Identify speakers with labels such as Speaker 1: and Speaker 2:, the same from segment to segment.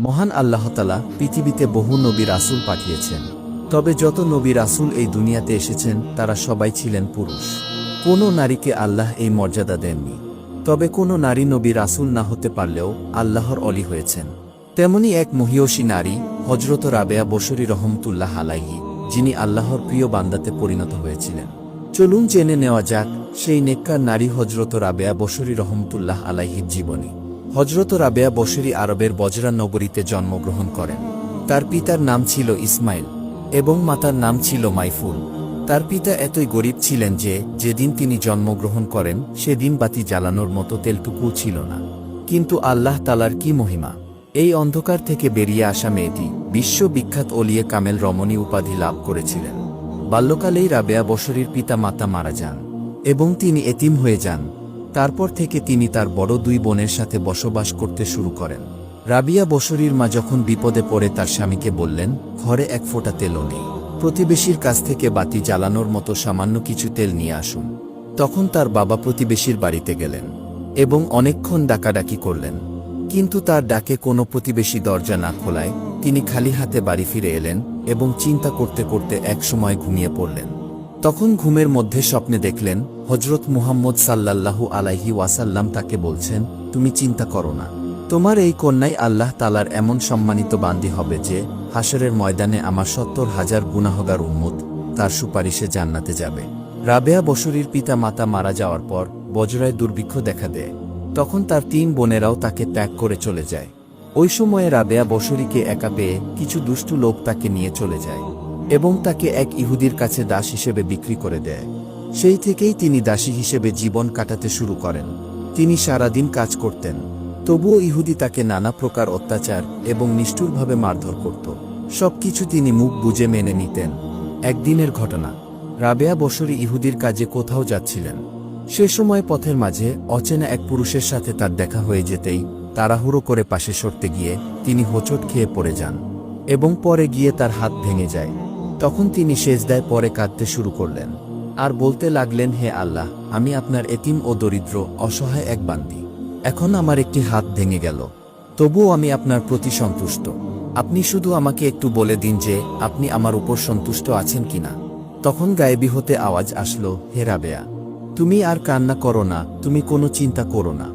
Speaker 1: মহান আল্লাহতালা পৃথিবীতে বহু নবী রাসূল পাঠিয়েছেন। তবে যত নবী রাসূল এই দুনিয়াতে এসেছেন, তারা সবাই ছিলেন পুরুষ। কোনো নারীকে আল্লাহ এই মর্যাদা দেননি। তবে কোনো নারী নবী রাসূল না হতে পারলেও আল্লাহর অলি হয়েছেন। তেমনি এক মহিয়সী নারী হজরত রাবেয়া বসরি রহমতুল্লাহ আলাইহি, যিনি আল্লাহর প্রিয় বান্দাতে পরিণত হয়েছিলেন। চলুন জেনে নেওয়া যাক সেই নেককার নারী হজরত রাবেয়া বসরি রহমতুল্লাহ আলাইহির জীবনী। হজরত রাবেয়া বসরি আরবের বজরা নগরীতে জন্মগ্রহণ করেন। তার পিতার নাম ছিল ইসমাইল এবং মাতার নাম ছিল মাইফুল। তার পিতা এতই গরিব ছিলেন যে, যেদিন তিনি জন্মগ্রহণ করেন, সেদিন বাতি জ্বালানোর মতো তেলটুকুও ছিল না। কিন্তু আল্লাহ তালার কি মহিমা? এই অন্ধকার থেকে বেরিয়ে আসা মেয়েটি বিশ্ববিখ্যাত অলিয়ে কামেল রমণী উপাধি লাভ করেছিলেন। বাল্যকালেই রাবেয়া বসরির পিতা মাতা মারা যান এবং তিনি এতিম হয়ে যান। তারপর থেকে তিনি তার বড় দুই বোনের সাথে বসবাস করতে শুরু করেন। রাবিয়া বসরির মা যখন বিপদে পড়ে তার স্বামীকে বললেন, ঘরে এক ফোঁটা তেলও নেই। প্রতিবেশীর কাছ থেকে বাতি জ্বালানোর মতো সামান্য কিছু তেল নিয়ে আসুন। তখন তার বাবা প্রতিবেশীর বাড়িতে গেলেন এবং অনেকক্ষণ ডাকাডাকি করলেন। কিন্তু তার ডাকে কোনো প্রতিবেশী দরজা না খোলায় তিনি খালি হাতে বাড়ি ফিরে এলেন এবং চিন্তা করতে করতে একসময় ঘুমিয়ে পড়লেন। তখন ঘুমের মধ্যে স্বপ্নে দেখলেন হজরত মুহাম্মদ সাল্লাল্লাহু আলাইহি ওয়াসাল্লাম তাকে বলছেন, তুমি চিন্তা করো না। তোমার এই কন্যাই আল্লাহ তালার এমন সম্মানিত বান্দি হবে যে হাসরের ময়দানে আমার সত্তর হাজার গুনাহগার উন্মত তার সুপারিশে জান্নাতে যাবে। রাবেয়া বসরির পিতা মাতা মারা যাওয়ার পর বজরায় দুর্ভিক্ষ দেখা দেয়। তখন তার তিন বোনেরাও তাকে ত্যাগ করে চলে যায়। ওই সময়ে রাবেয়া বসরিকে একা পেয়ে কিছু দুষ্টু লোক তাকে নিয়ে চলে যায়। এবং তাকে এক ইহুদির কাছে দাস হিসেবে বিক্রি করে দেয়। সেই থেকেই তিনি দাসী হিসেবে জীবন কাটাতে শুরু করেন। তিনি সারাদিন কাজ করতেন। তবুও ইহুদি তাকে নানা প্রকার অত্যাচার এবং নিষ্ঠুরভাবে মারধর করত। সবকিছু তিনি মুখ বুজে মেনে নিতেন। একদিনের ঘটনা। রাবেয়া বসরি ইহুদির কাজে কোথাও যাচ্ছিলেন। সে সময় পথের মাঝে অচেনা এক পুরুষের সাথে তার দেখা হয়ে যেতেই তাড়াহুড়ো করে পাশে সরতে গিয়ে তিনি হোঁচট খেয়ে পড়ে যান এবং পরে গিয়ে তার হাত ভেঙে যায়। তখন তিনি সেজদায় পরে কাঁদতে শুরু করলেন। আর বলতে লাগলেন, হে আল্লাহ, আমি আপনার এতিম ও দরিদ্র, অসহায় এক বান্দি। এখন আমার একটি হাত ভেঙে গেল। তবুও আমি আপনার প্রতি সন্তুষ্ট। আপনি শুধু আমাকে একটু বলে দিন যে, আপনি আমার উপর সন্তুষ্ট আছেন কিনা? তখন গায়েবী হতে আওয়াজ আসলো, হে রাবেয়া, তুমি আর কান্না করো না, তুমি কোনো চিন্তা করো না।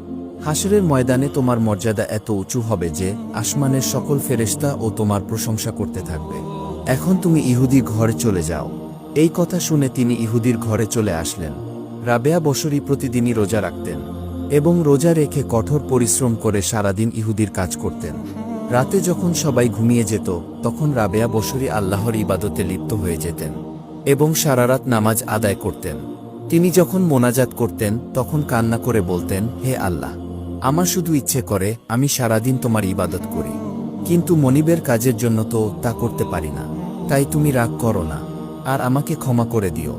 Speaker 1: হাসরের ময়দানে তোমার মর্যাদা এত উঁচু হবে যে, আসমানের সকল ফেরেশতা ও তোমার প্রশংসা করতে থাকবে। এখন তুমি ইহুদি ঘরে চলে যাও। এই কথা শুনে তিনি ইহুদির ঘরে চলে আসলেন। রাবেয়া বসরি প্রতিদিনই রোজা রাখতেন এবং রোজা রেখে কঠোর পরিশ্রম করে সারাদিন ইহুদির কাজ করতেন। রাতে যখন সবাই ঘুমিয়ে যেত, তখন রাবেয়া বসরি আল্লাহর ইবাদতে লিপ্ত হয়ে যেতেন এবং সারারাত নামাজ আদায় করতেন। তিনি যখন মোনাজাত করতেন, তখন কান্না করে বলতেন, হে আল্লাহ, আমার শুধু ইচ্ছে করে আমি সারাদিন তোমার ইবাদত করি। কিন্তু মনিবের কাজের জন্য তো তা করতে পারি না। তাই তুমি রাগ করো না, আর আমাকে ক্ষমা করে দিও।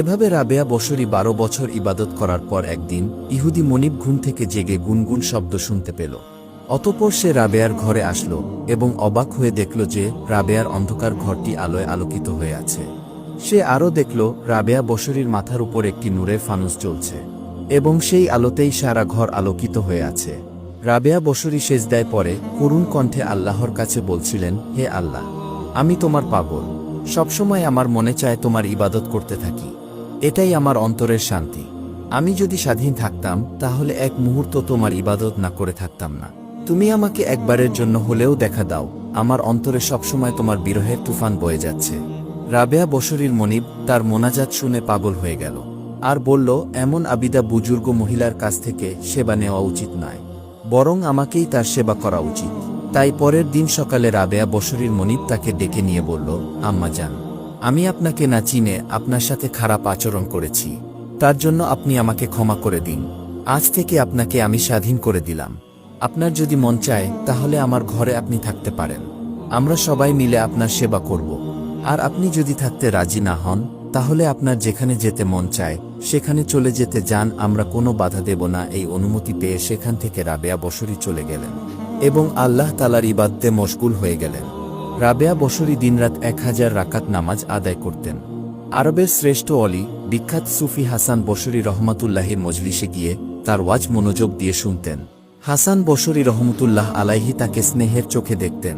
Speaker 1: এভাবে রাবেয়া বসরি বারো বছর ইবাদত করার পর একদিন ইহুদি মনিব ঘুম থেকে জেগে গুনগুন শব্দ শুনতে পেল। অতপর সে রাবেয়ার ঘরে আসলো এবং অবাক হয়ে দেখল যে রাবেয়ার অন্ধকার ঘরটি আলোয় আলোকিত হয়ে আছে। সে আরও দেখল, রাবেয়া বসরির মাথার উপর একটি নূরের ফানুস জ্বলছে এবং সেই আলোতেই সারা ঘর আলোকিত হয়ে আছে। রাবেয়া বসরি সেজদায় পরে করুণ কণ্ঠে আল্লাহর কাছে বলছিলেন, হে আল্লাহ আমি তোমার পাগল। সবসময় আমার মনে চায় তোমার ইবাদত করতে থাকি। এটাই আমার অন্তরের শান্তি। আমি যদি স্বাধীন থাকতাম, তাহলে এক মুহূর্ত তোমার ইবাদত না করে থাকতাম না। তুমি আমাকে একবারের জন্য হলেও দেখা দাও। আমার অন্তরে সবসময় তোমার বিরহের তুফান বয়ে যাচ্ছে। রাবেয়া বসরির মনিব তার মোনাজাত শুনে পাগল হয়ে গেল। আর বলল, এমন আবিদা বুজুর্গ মহিলার কাছ থেকে সেবা নেওয়া উচিত নয়। বরং আমাকেই তার সেবা করা উচিত। তাই পরের দিন সকালে রাবেয়া বসরির মনিব তাকে ডেকে নিয়ে বলল, আম্মা যান, আমি আপনাকে না চিনে আপনার সাথে খারাপ আচরণ করেছি। তার জন্য আপনি আমাকে ক্ষমা করে দিন। আজ থেকে আপনাকে আমি স্বাধীন করে দিলাম। আপনার যদি মন চায়, তাহলে আমার ঘরে আপনি থাকতে পারেন। আমরা সবাই মিলে আপনার সেবা করব। আর আপনি যদি থাকতে রাজি না হন, তাহলে আপনার যেখানে যেতে মন চায়, সেখানে চলে যেতে যান। আমরা কোনো বাধা দেব না। এই অনুমতি পেয়ে সেখান থেকে রাবেয়া বসরি চলে গেলেন। এবং আল্লাহ তালার ইবাদতে মশগুল হয়ে গেলেন। রাবেয়া বসরি দিনরাত এক হাজার রাকাত নামাজ আদায় করতেন। আরবের শ্রেষ্ঠ অলি, বিখ্যাত সুফি হাসান বসরি রহমাতুল্লাহির মজলিসে গিয়ে তার ওয়াজ মনোযোগ দিয়ে শুনতেন। হাসান বসরি রহমতুল্লাহ আলাইহি তাকে স্নেহের চোখে দেখতেন।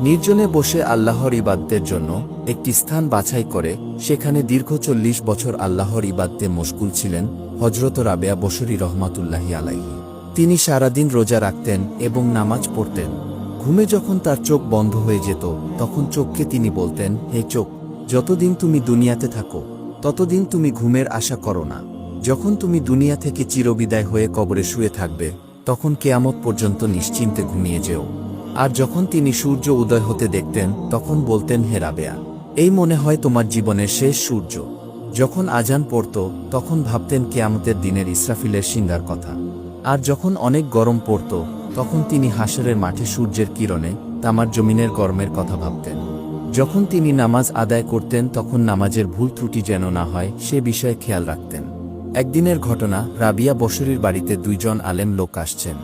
Speaker 1: নির্জনে বসে আল্লাহর ইবাদদের জন্য একটি স্থান বাছাই করে সেখানে দীর্ঘ চল্লিশ বছর আল্লাহর ইবাদতে মশগুল ছিলেন হজরত রাবেয়া বসরি রহমাতুল্লাহি আলাইহি। তিনি সারাদিন রোজা রাখতেন এবং নামাজ পড়তেন। ঘুমে যখন তার চোখ বন্ধ হয়ে যেত, তখন চোখকে তিনি বলতেন, হে চোখ, যতদিন তুমি দুনিয়াতে থাকো, ততদিন তুমি ঘুমের আশা করো না। যখন তুমি দুনিয়া থেকে চিরবিদায় হয়ে কবরে শুয়ে থাকবে, তখন কেয়ামত পর্যন্ত নিশ্চিন্তে ঘুমিয়ে যেও। আর যখন তিনি সূর্য উদয় হতে দেখতেন, তখন বলতেন, হে রাবেয়া, এই মনে হয় তোমার জীবনের শেষ সূর্য। যখন আজান পড়ত, তখন ভাবতেন কেয়ামতের দিনের ইসরাফিলের সিঙ্গার কথা। আর যখন অনেক গরম পড়ত, তখন তিনি হাসরের মাঠে সূর্যের কিরণে তামার জমিনের গরমের কথা ভাবতেন। যখন তিনি নামাজ আদায় করতেন, তখন নামাজের ভুল ত্রুটি যেন না হয়, সে বিষয়ে খেয়াল রাখতেন। একদিনের ঘটনা, রাবিয়া বসরির বাড়িতে দুইজন আলেম লোক আসছেন।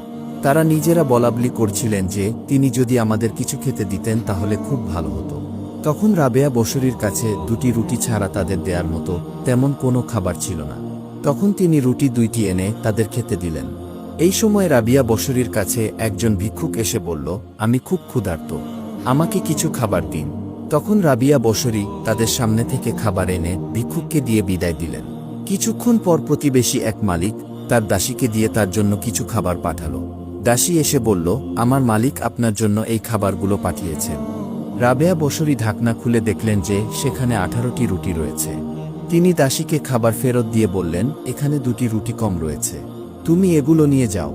Speaker 1: তারা নিজেরা বলাবলি করছিলেন যে, তিনি যদি আমাদের কিছু খেতে দিতেন, তাহলে খুব ভালো হতো। তখন রাবেয়া বসরির কাছে দুটি রুটি ছাড়া তাদের দেয়ার মতো তেমন কোনো খাবার ছিল না। তখন তিনি রুটি দুইটি এনে তাদের খেতে দিলেন। এই সময় রাবিয়া বসরির কাছে একজন ভিক্ষুক এসে বলল, আমি খুব ক্ষুধার্ত। আমাকে কিছু খাবার দিন। তখন রাবিয়া বসরি তাদের সামনে থেকে খাবার এনে ভিক্ষুককে দিয়ে বিদায় দিলেন। কিছুক্ষণ পর প্রতিবেশী এক মালিক তার দাসীকে দিয়ে তার জন্য কিছু খাবার পাঠালো। দাসী এসে বলল, আমার মালিক আপনার জন্য এই খাবারগুলো পাঠিয়েছেন। রাবেয়া বসরি ঢাকনা খুলে দেখলেন যে সেখানে আঠারোটি রুটি রয়েছে। তিনি দাসীকে খাবার ফেরত দিয়ে বললেন, এখানে দুটি রুটি কম রয়েছে। তুমি এগুলো নিয়ে যাও।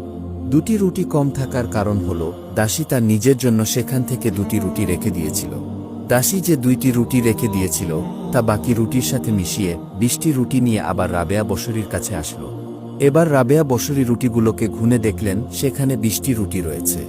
Speaker 1: দুটি রুটি কম থাকার কারণ হল, দাসী তার নিজের জন্য সেখান থেকে দুটি রুটি রেখে দিয়েছিল। দাসী যে দুইটি রুটি রেখে দিয়েছিল, তা বাকি রুটির সাথে মিশিয়ে বিশটি রুটি নিয়ে আবার রাবেয়া বসরির কাছে আসলো। এবার রাবেয়া বসরি রুটিগুলোকে ঘুনে দেখলেন, সেখানে বিশটি রুটি রয়েছে।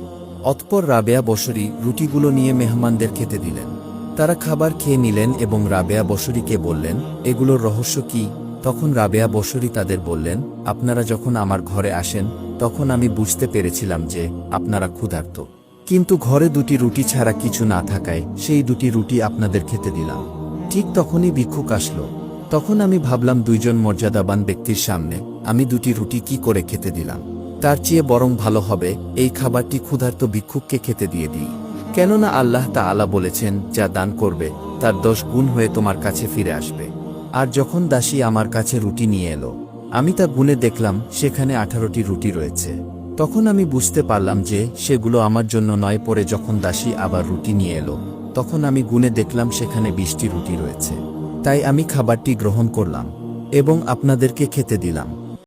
Speaker 1: অতপর রাবেয়া বসরি রুটিগুলো নিয়ে মেহমানদের খেতে দিলেন। তারা খাবার খেয়ে নিলেন এবং রাবেয়া বসরিকে বললেন, এগুলোর রহস্য কি? তখন রাবেয়া বসরি তাদের বললেন, আপনারা যখন আমার ঘরে আসেন, তখন আমি বুঝতে পেরেছিলাম যে আপনারা ক্ষুধার্ত। কিন্তু ঘরে দুটি রুটি ছাড়া কিছু না থাকায় সেই দুটি রুটি আপনাদের খেতে দিলাম। ঠিক তখনই ভিক্ষুক আসলো। তখন আমি ভাবলাম দুইজন মর্যাদাবান ব্যক্তির সামনে আমি দুটি রুটি কি করে খেতে দিলাম। তার চেয়ে বরং ভালো হবে এই খাবারটি ক্ষুধার্ত ভিক্ষুককে খেতে দিয়ে দিই। কেননা আল্লাহ তা আলা বলেছেন, যা দান করবে, তার দশ গুণ হয়ে তোমার কাছে ফিরে আসবে। আর যখন দাসী আমার কাছে রুটি নিয়ে এলো, আমি তা গুনে দেখলাম সেখানে আঠারোটি রুটি রয়েছে। তখন আমি বুঝতে পারলাম যে সেগুলো আমার জন্য নয় পরে যখন দাসী আবার রুটি নিয়ে এলো, তখন আমি গুনে দেখলাম সেখানে বিশটি রুটি রয়েছে। তাই আমি খাবারটি গ্রহণ করলাম এবং আপনাদেরকে খেতে দিলাম।